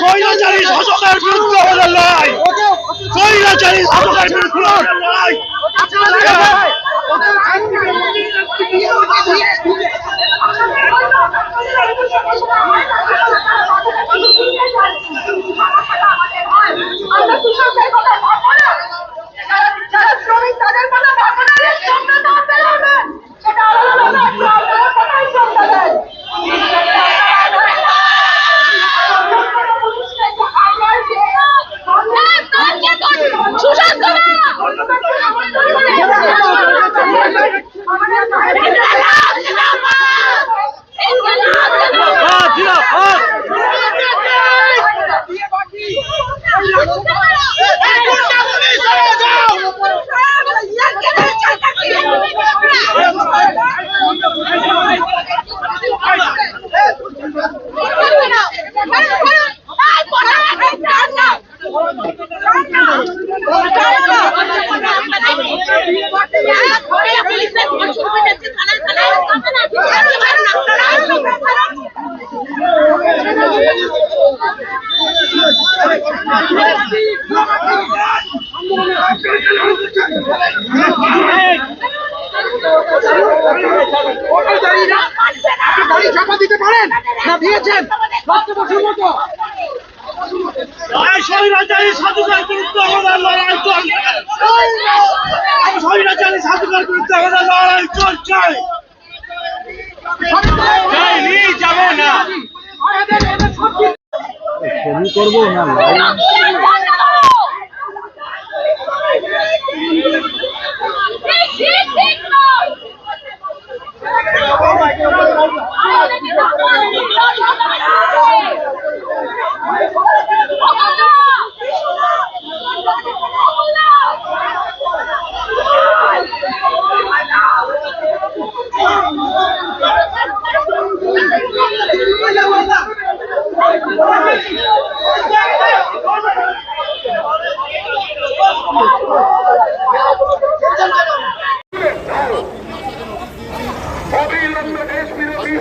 স্বৈরাচারী শাসকের বিরুদ্ধে আমাদের লড়াই স্বৈরাচারী শাসকের বিরুদ্ধে লড়াই গাড়ি চাপা দিতে পারেন না দিয়েছেন। বসুর মতো। স্বৈরাচারী শাসকের বিরুদ্ধে আমাদের লড়াই চলছে। স্বৈরাচারী শাসকের বিরুদ্ধে আমাদের লড়াই চলছে। যাবে করব না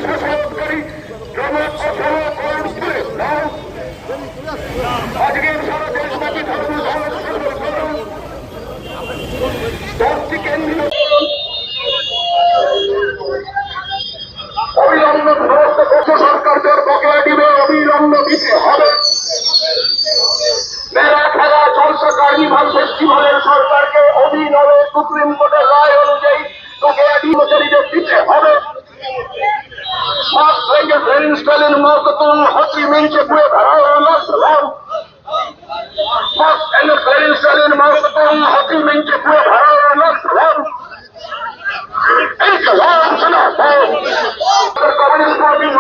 শাসনকারী দাও আজকের সারা দেশব্যাপী ধর্ম দিতে হবে। মেলা খেলা জলসা কার্নিভাল ফেস্টিভ্যালের সরকারকে অবিলম্বে সুপ্রিম কোর্টের وينسلل موقف الحكم منك ويبقى الاسلام مسألة وينسلل موقف الحكم منك ويبقى الاسلام الكلام سنعطاه القوانين الاسلاميه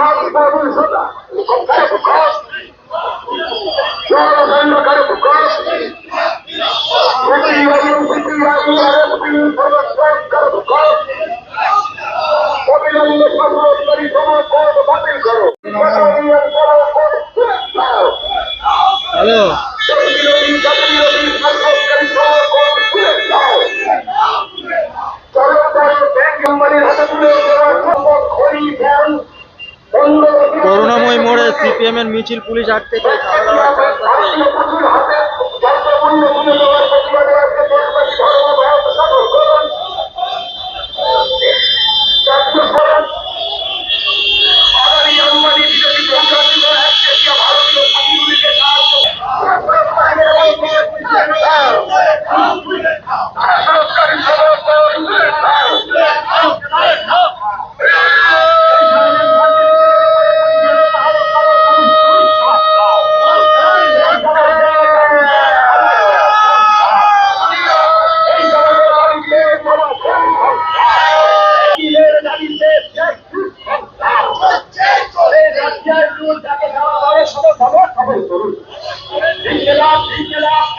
বন্ধ করুণাময় মোড়ে সিপিএম এর মিছিল পুলিশ আটকেছে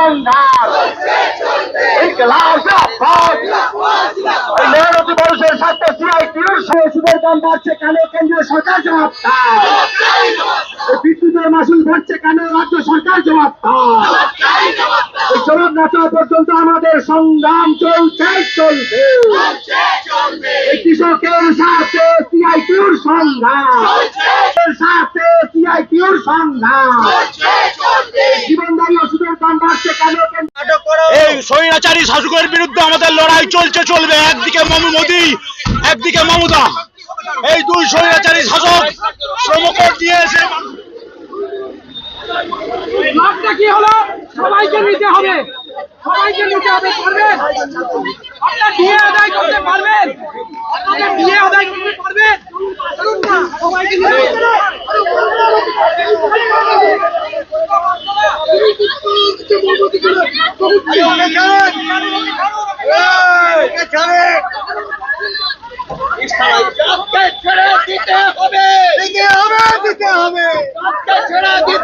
সংগ্রাম জবাব বিদ্যুতের মাসুল বাড়ছে কেন রাজ্য সরকার জবাব চরম নাচা পর্যন্ত আমাদের সংগ্রাম চলছে চলবে কৃষকের সাথে সিআইটিউর সংগ্রাম এর সাথে সিআইটিউর সংগ্রাম এই স্বৈরাচারী শাসকের বিরুদ্ধে আমাদের লড়াই চলছে চলবে। একদিকে মমু মোদী একদিকে মমতা এই দুই স্বৈরাচারী শাসক শ্রমকর দিয়ে এসে লাভটা কি হলো? সবাইকে নিতে হবে। সবাইকে নিতে হবে পারবেন আপনার বিয়ে আদায় করতে পারবেন? আপনাদের বিয়ে আদায় করতে পারবেন? সবাইকে দিতে হবে। রাজা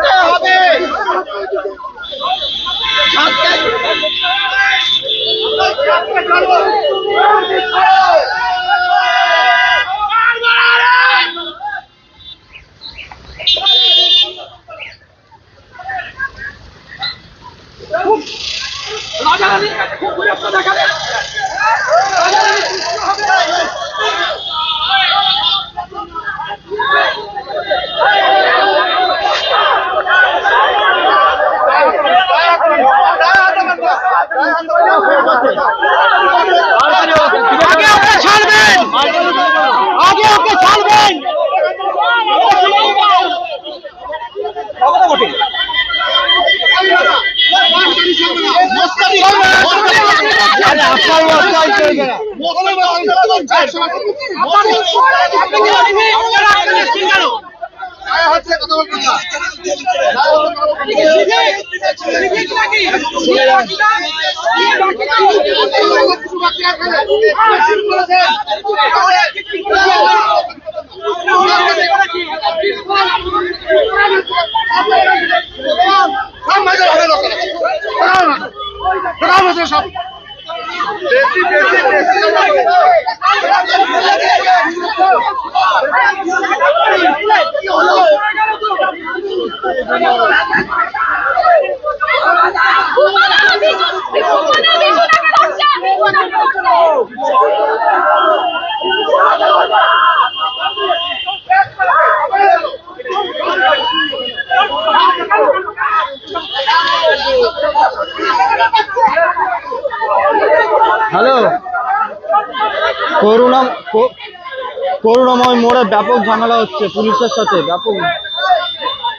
হচ্ছে হ্যালো। করুণা করুণাময় মোড়ে ব্যাপক ঝামেলা হচ্ছে পুলিশের সাথে ব্যাপক।